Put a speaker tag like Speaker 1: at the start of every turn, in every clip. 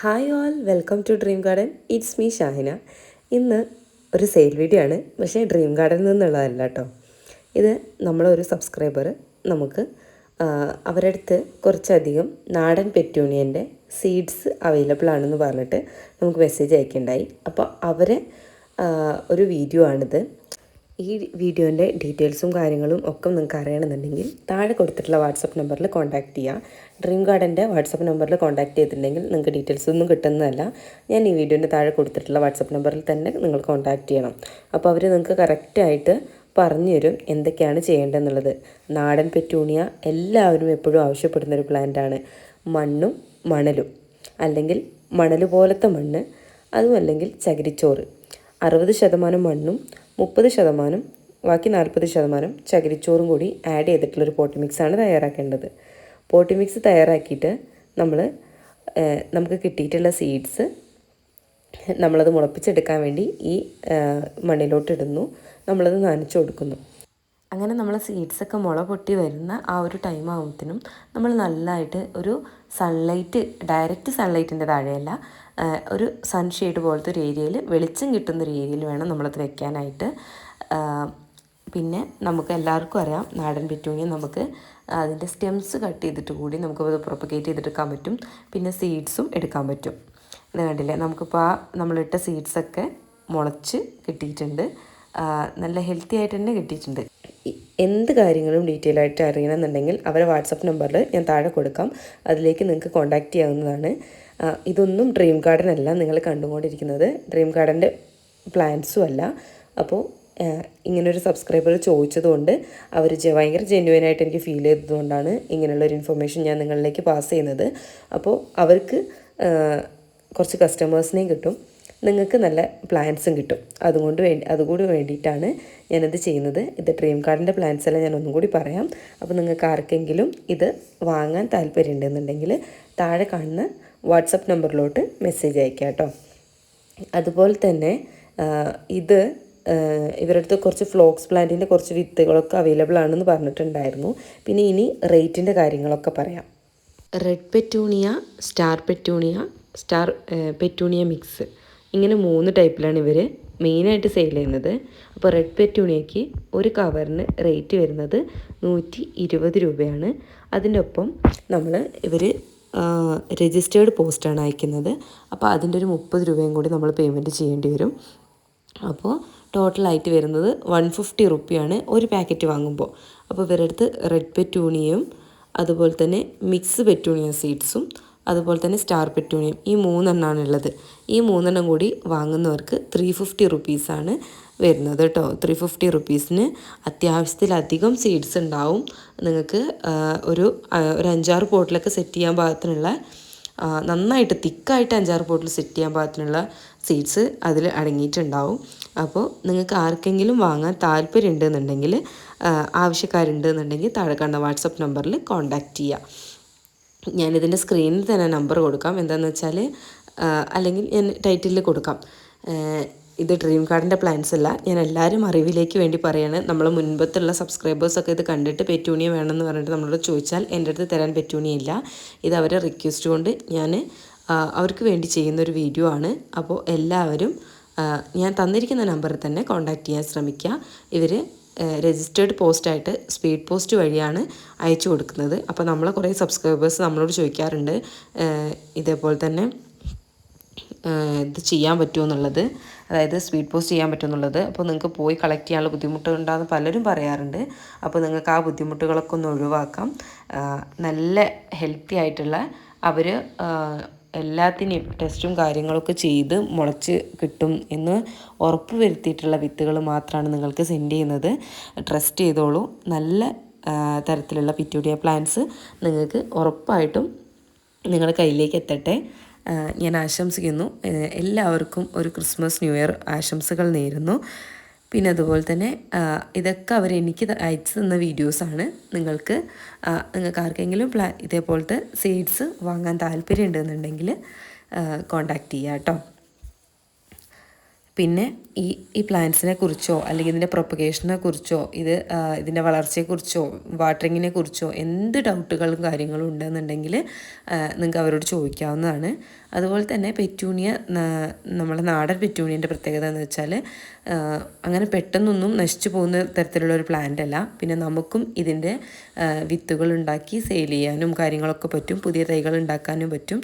Speaker 1: Hi all welcome to dream garden it's me Shahina ഇന്ന് ഒരു sale video ആണ്. പക്ഷേ ഡ്രീം ഗാർഡനിൽ നിന്നുള്ളതല്ല കേട്ടോ ഇത് നമ്മളൊരു സബ്സ്ക്രൈബർ നമുക്ക് അവരടുത്ത് അവരുടെ അടുത്ത് കുറച്ചധികം നാടൻ പെറ്റൂണിയന്റെ സീഡ്സ് അവൈലബിൾ ആണെന്ന് പറഞ്ഞിട്ട് നമുക്ക് മെസ്സേജ് അയക്കുണ്ടായി. അപ്പോൾ അവരെ ഒരു വീഡിയോ ആണിത്. ഈ വീഡിയോന്റെ ഡീറ്റെയിൽസും കാര്യങ്ങളും ഒക്കെ നിങ്ങൾക്ക് അറിയണമെന്നുണ്ടെങ്കിൽ താഴെ കൊടുത്തിട്ടുള്ള വാട്സപ്പ് നമ്പറിൽ കോൺടാക്റ്റ് ചെയ്യുക. ഡ്രീം ഗാർഡന്റെ വാട്സപ്പ് നമ്പറിൽ കോൺടാക്റ്റ് ചെയ്തിട്ടുണ്ടെങ്കിൽ നിങ്ങൾക്ക് ഡീറ്റെയിൽസ് ഒന്നും കിട്ടുന്നതല്ല. ഞാൻ ഈ വീഡിയോന്റെ താഴെ കൊടുത്തിട്ടുള്ള വാട്സപ്പ് നമ്പറിൽ തന്നെ നിങ്ങൾ കോൺടാക്റ്റ് ചെയ്യണം. അപ്പോൾ അവർ നിങ്ങൾക്ക് കറക്റ്റായിട്ട് പറഞ്ഞു തരും എന്തൊക്കെയാണ് ചെയ്യേണ്ടതെന്നുള്ളത്. നാടൻ പെറ്റൂണിയ എല്ലാവരും എപ്പോഴും ആവശ്യപ്പെടുന്ന ഒരു പ്ലാന്റാണ്. മണ്ണും മണലും. അല്ലെങ്കിൽ മണൽ പോലത്തെ മണ്ണ്. അതും അല്ലെങ്കിൽ ചകിരിച്ചോറ്. അറുപത് ശതമാനം മണ്ണും മുപ്പത് ശതമാനം ബാക്കി നാൽപ്പത് ശതമാനം ചകിരിച്ചോറും കൂടി ആഡ് ചെയ്തിട്ടുള്ളൊരു പോട്ടി മിക്സാണ് തയ്യാറാക്കേണ്ടത്. പോട്ടി മിക്സ് തയ്യാറാക്കിയിട്ട് നമ്മൾ നമുക്ക് കിട്ടിയിട്ടുള്ള സീഡ്സ് നമ്മളത് മുളപ്പിച്ചെടുക്കാൻ വേണ്ടി ഈ മണ്ണിലോട്ടിടുന്നു. നമ്മളത് നനച്ചു കൊടുക്കുന്നു. അങ്ങനെ നമ്മൾ സീഡ്സൊക്കെ മുള പൊട്ടി വരുന്ന ആ ഒരു ടൈം ആകുമ്പോഴത്തേനും നമ്മൾ നല്ലതായിട്ട് ഒരു സൺലൈറ്റ് ഡയറക്റ്റ് സൺലൈറ്റിന്റെ താഴെയല്ല ഒരു സൺഷെയ്ഡ് പോലത്തെ ഒരു ഏരിയയിൽ വെളിച്ചം കിട്ടുന്ന ഒരു ഏരിയയിൽ വേണം നമ്മളത് വെക്കാനായിട്ട്. പിന്നെ നമുക്ക് എല്ലാവർക്കും അറിയാം നാടൻ പെറ്റൂണിയ നമുക്ക് അതിന്റെ സ്റ്റെംസ് കട്ട് ചെയ്തിട്ട് കൂടി നമുക്കത് പ്രൊപ്പഗേറ്റ് ചെയ്തെടുക്കാൻ പറ്റും. പിന്നെ സീഡ്സും എടുക്കാൻ പറ്റും. ഇത് കണ്ടില്ലേ? നമുക്കിപ്പോൾ ആ നമ്മളിട്ട സീഡ്സൊക്കെ മുളച്ച് കിട്ടിയിട്ടുണ്ട്. നല്ല ഹെൽത്തി ആയിട്ട് തന്നെ കിട്ടിയിട്ടുണ്ട്. എന്ത് കാര്യങ്ങളും ഡീറ്റെയിൽ ആയിട്ട് അറിയണമെന്നുണ്ടെങ്കിൽ അവരെ വാട്സപ്പ് നമ്പറിൽ ഞാൻ താഴെ കൊടുക്കാം. അതിലേക്ക് നിങ്ങൾക്ക് കോൺടാക്റ്റ് ചെയ്യാവുന്നതാണ്. ഇതൊന്നും ഡ്രീം ഗാർഡൻ അല്ല. നിങ്ങൾ കണ്ടുകൊണ്ടിരിക്കുന്നത് ഡ്രീം ഗാർഡന്റെ പ്ലാൻസും അല്ല. അപ്പോൾ ഇങ്ങനൊരു സബ്സ്ക്രൈബർ ചോദിച്ചതുകൊണ്ട് അവർ ഭയങ്കര ജെന്യുവൻ ആയിട്ട് എനിക്ക് ഫീൽ ചെയ്തതുകൊണ്ടാണ് ഇങ്ങനെയുള്ളൊരു ഇൻഫർമേഷൻ ഞാൻ നിങ്ങളിലേക്ക് പാസ് ചെയ്യുന്നത്. അപ്പോൾ അവർക്ക് കുറച്ച് കസ്റ്റമേഴ്സിനെയും കിട്ടും. നിങ്ങൾക്ക് നല്ല പ്ലാൻസും കിട്ടും. അതുകൊണ്ട് വേണ്ടി അതുകൂടി വേണ്ടിയിട്ടാണ് ഞാനത് ചെയ്യുന്നത്. ഇത് ഡ്രീം കാർഡിന്റെ പ്ലാൻസ് എല്ലാം ഞാൻ ഒന്നും കൂടി പറയാം. അപ്പോൾ നിങ്ങൾക്ക് ആർക്കെങ്കിലും ഇത് വാങ്ങാൻ താല്പര്യം ഉണ്ടെന്നുണ്ടെങ്കിൽ താഴെ കാണുന്ന വാട്സപ്പ് നമ്പറിലോട്ട് മെസ്സേജ് അയക്കാം കേട്ടോ. അതുപോലെ തന്നെ ഇത് ഇവരുടെ അടുത്ത് കുറച്ച് ഫ്ലോക്സ് പ്ലാന്റിന്റെ കുറച്ച് വിത്തുകളൊക്കെ അവൈലബിൾ ആണെന്ന് പറഞ്ഞിട്ടുണ്ടായിരുന്നു. പിന്നെ ഇനി റേറ്റിന്റെ കാര്യങ്ങളൊക്കെ പറയാം. Red petunia star petunia star petunia mix ഇങ്ങനെ മൂന്ന് ടൈപ്പിലാണ് ഇവർ മെയിനായിട്ട് സെയിൽ ചെയ്യുന്നത്. അപ്പോൾ റെഡ് പെറ്റൂണിയയ്ക്ക് ഒരു കവറിന് റേറ്റ് വരുന്നത് നൂറ്റി ഇരുപത് രൂപയാണ് അതിന്റെ ഒപ്പം നമ്മൾ ഇവർ രജിസ്റ്റേർഡ് പോസ്റ്റാണ് അയക്കുന്നത്. അപ്പോൾ അതിന്റെ ഒരു മുപ്പത് രൂപയും കൂടി നമ്മൾ പേയ്മെന്റ് ചെയ്യേണ്ടി വരും. അപ്പോൾ ടോട്ടലായിട്ട് വരുന്നത് വൺ ഫിഫ്റ്റി റുപ്പിയാണ് ഒരു പാക്കറ്റ് വാങ്ങുമ്പോൾ അപ്പോൾ ഇവരുടെ അടുത്ത് റെഡ് പെറ്റൂണിയും അതുപോലെ തന്നെ മിക്സ് പെറ്റൂണിയ സീഡ്സും അതുപോലെ തന്നെ സ്റ്റാർ പെറ്റൂണിയം ഈ മൂന്നെണ്ണമാണ് ഉള്ളത് ഈ മൂന്നെണ്ണം കൂടി വാങ്ങുന്നവർക്ക് ത്രീ ഫിഫ്റ്റി റുപ്പീസാണ് വരുന്നത് കേട്ടോ. ത്രീ ഫിഫ്റ്റി റുപ്പീസിന് അത്യാവശ്യത്തിലധികം സീഡ്സ് ഉണ്ടാവും. നിങ്ങൾക്ക് ഒരു ഒരു അഞ്ചാറ് പോട്ടിലൊക്കെ സെറ്റ് ചെയ്യാൻ പാകത്തിനുള്ള നന്നായിട്ട് തിക്കായിട്ട് അഞ്ചാറ് ബോട്ടിൽ സെറ്റ് ചെയ്യാൻ പാകത്തിനുള്ള സീഡ്സ് അതിൽ അടങ്ങിയിട്ടുണ്ടാവും. അപ്പോൾ നിങ്ങൾക്ക് ആർക്കെങ്കിലും വാങ്ങാൻ താല്പര്യം ഉണ്ടെന്നുണ്ടെങ്കിൽ ആവശ്യക്കാരുണ്ട് എന്നുണ്ടെങ്കിൽ താഴെ കണ്ട വാട്സപ്പ് നമ്പറിൽ കോൺടാക്റ്റ് ചെയ്യുക ഞാനിതിന്റെ സ്ക്രീനിൽ തന്നെ നമ്പർ കൊടുക്കാം. എന്താണെന്ന് വെച്ചാൽ അല്ലെങ്കിൽ ഞാൻ ടൈറ്റിലിൽ കൊടുക്കാം. ഇത് ഡ്രീം കാർഡിന്റെ പ്ലാൻസ് അല്ല. ഞാൻ എല്ലാവരും അറിവിലേക്ക് വേണ്ടി പറയാണ്. നമ്മൾ മുൻപത്തുള്ള സബ്സ്ക്രൈബേഴ്സൊക്കെ ഇത് കണ്ടിട്ട് പെറ്റൂണിയ വേണമെന്ന് പറഞ്ഞിട്ട് നമ്മളോട് ചോദിച്ചാൽ എന്റെ അടുത്ത് തരാൻ പെറ്റൂണിയ ഇല്ല. ഇത് അവരെ റിക്വസ്റ്റ് കൊണ്ട് ഞാൻ അവർക്ക് വേണ്ടി ചെയ്യുന്നൊരു വീഡിയോ ആണ്. അപ്പോൾ എല്ലാവരും ഞാൻ തന്നിരിക്കുന്ന നമ്പറിൽ തന്നെ കോൺടാക്റ്റ് ചെയ്യാൻ ശ്രമിക്കുക. ഇവർ രജിസ്റ്റേർഡ് പോസ്റ്റായിട്ട് സ്പീഡ് പോസ്റ്റ് വഴിയാണ് അയച്ചു കൊടുക്കുന്നത്. അപ്പോൾ നമ്മളെ കുറേ സബ്സ്ക്രൈബേഴ്സ് നമ്മളോട് ചോദിക്കാറുണ്ട് ഇതേപോലെ തന്നെ ഇത് ചെയ്യാൻ പറ്റുമോ എന്നുള്ളത്. അതായത് സ്പീഡ് പോസ്റ്റ് ചെയ്യാൻ പറ്റുമെന്നുള്ളത് അപ്പോൾ നിങ്ങൾക്ക് പോയി കളക്ട് ചെയ്യാനുള്ള ബുദ്ധിമുട്ടുണ്ടാകുന്ന പലരും പറയാറുണ്ട്. അപ്പോൾ നിങ്ങൾക്ക് ആ ബുദ്ധിമുട്ടുകളൊക്കെ ഒന്ന് ഒഴിവാക്കാം. നല്ല ഹെൽത്തി ആയിട്ടുള്ള അവർ എല്ലാത്തിനെയും ടെസ്റ്റും കാര്യങ്ങളൊക്കെ ചെയ്ത് മുളച്ച് കിട്ടും എന്ന് ഉറപ്പ് വരുത്തിയിട്ടുള്ള വിത്തുകൾ മാത്രമാണ് നിങ്ങൾക്ക് സെൻഡ് ചെയ്യുന്നത്. ട്രസ്റ്റ് ചെയ്തോളൂ. നല്ല തരത്തിലുള്ള പിറ്റൂഡിയ പ്ലാന്റ്സ് നിങ്ങൾക്ക് ഉറപ്പായിട്ടും നിങ്ങളുടെ കയ്യിലേക്ക് എത്തട്ടെ. ഞാൻ ആശംസിക്കുന്നു. എല്ലാവർക്കും ഒരു ക്രിസ്മസ് ന്യൂ ഇയർ ആശംസകൾ നേരുന്നു. പിന്നെ അതുപോലെ തന്നെ ഇതൊക്കെ അവർ എനിക്ക് അയച്ചു തന്ന വീഡിയോസാണ്. നിങ്ങൾക്ക് നിങ്ങൾക്ക് ആർക്കെങ്കിലും പ്ലാ ഇതേപോലത്തെ സീഡ്സ് വാങ്ങാൻ താല്പര്യം ഉണ്ടെന്നുണ്ടെങ്കിൽ കോണ്ടാക്ട് ചെയ്യാം കേട്ടോ പിന്നെ ഈ ഈ പ്ലാന്റ്സിനെ കുറിച്ചോ അല്ലെങ്കിൽ ഇതിന്റെ പ്രൊപ്പഗേഷനെ കുറിച്ചോ ഇത് ഇതിന്റെ വളർച്ചയെക്കുറിച്ചോ വാട്ടറിങ്ങിനെ കുറിച്ചോ എന്ത് ഡൗട്ടുകളും കാര്യങ്ങളും ഉണ്ടെന്നുണ്ടെങ്കിൽ നിങ്ങൾക്ക് അവരോട് ചോദിക്കാവുന്നതാണ്. അതുപോലെ തന്നെ പെറ്റൂണിയ നമ്മുടെ നാടൻ പെറ്റൂണിയന്റെ പ്രത്യേകത എന്ന് വെച്ചാൽ അങ്ങനെ പെട്ടെന്നൊന്നും നശിച്ചു പോകുന്ന തരത്തിലുള്ള ഒരു പ്ലാന്റ് അല്ല. പിന്നെ നമുക്കും ഇതിന്റെ വിത്തുകൾ ഉണ്ടാക്കി സെയിൽ ചെയ്യാനും കാര്യങ്ങളൊക്കെ പറ്റും. പുതിയ തൈകൾ ഉണ്ടാക്കാനും പറ്റും.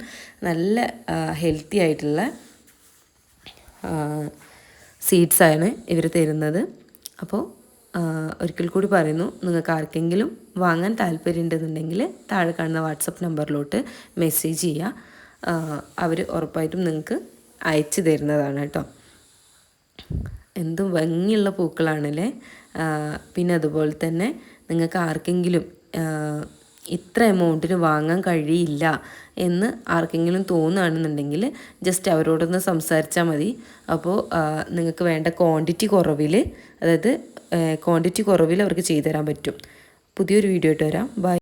Speaker 1: നല്ല ഹെൽത്തി ആയിട്ടുള്ള സീഡ്സാണ് ഇവർ തരുന്നത്. അപ്പോൾ ഒരിക്കൽ കൂടി പറയുന്നു നിങ്ങൾക്ക് ആർക്കെങ്കിലും വാങ്ങാൻ താല്പര്യം ഉണ്ടെന്നുണ്ടെങ്കിൽ താഴെ കാണുന്ന വാട്സപ്പ് നമ്പറിലോട്ട് മെസ്സേജ് ചെയ്യുക അവർ ഉറപ്പായിട്ടും നിങ്ങൾക്ക് അയച്ചു തരുന്നതാണ് കേട്ടോ. എന്ത് ഭംഗിയുള്ള പൂക്കളാണല്ലേ? പിന്നെ അതുപോലെ തന്നെ നിങ്ങൾക്ക് ആർക്കെങ്കിലും ഇത്ര എമൗണ്ടിന് വാങ്ങാൻ കഴിയില്ല എന്ന് ആർക്കെങ്കിലും തോന്നുകയാണെന്നുണ്ടെങ്കിൽ ജസ്റ്റ് അവരോടൊന്ന് സംസാരിച്ചാൽ മതി. അപ്പോൾ നിങ്ങൾക്ക് വേണ്ട ക്വാണ്ടിറ്റി കുറവിൽ അതായത് ക്വാണ്ടിറ്റി കുറവിൽ അവർക്ക് ചെയ്തു തരാൻ പറ്റും. പുതിയൊരു വീഡിയോ ആയിട്ട് വരാം. ബൈ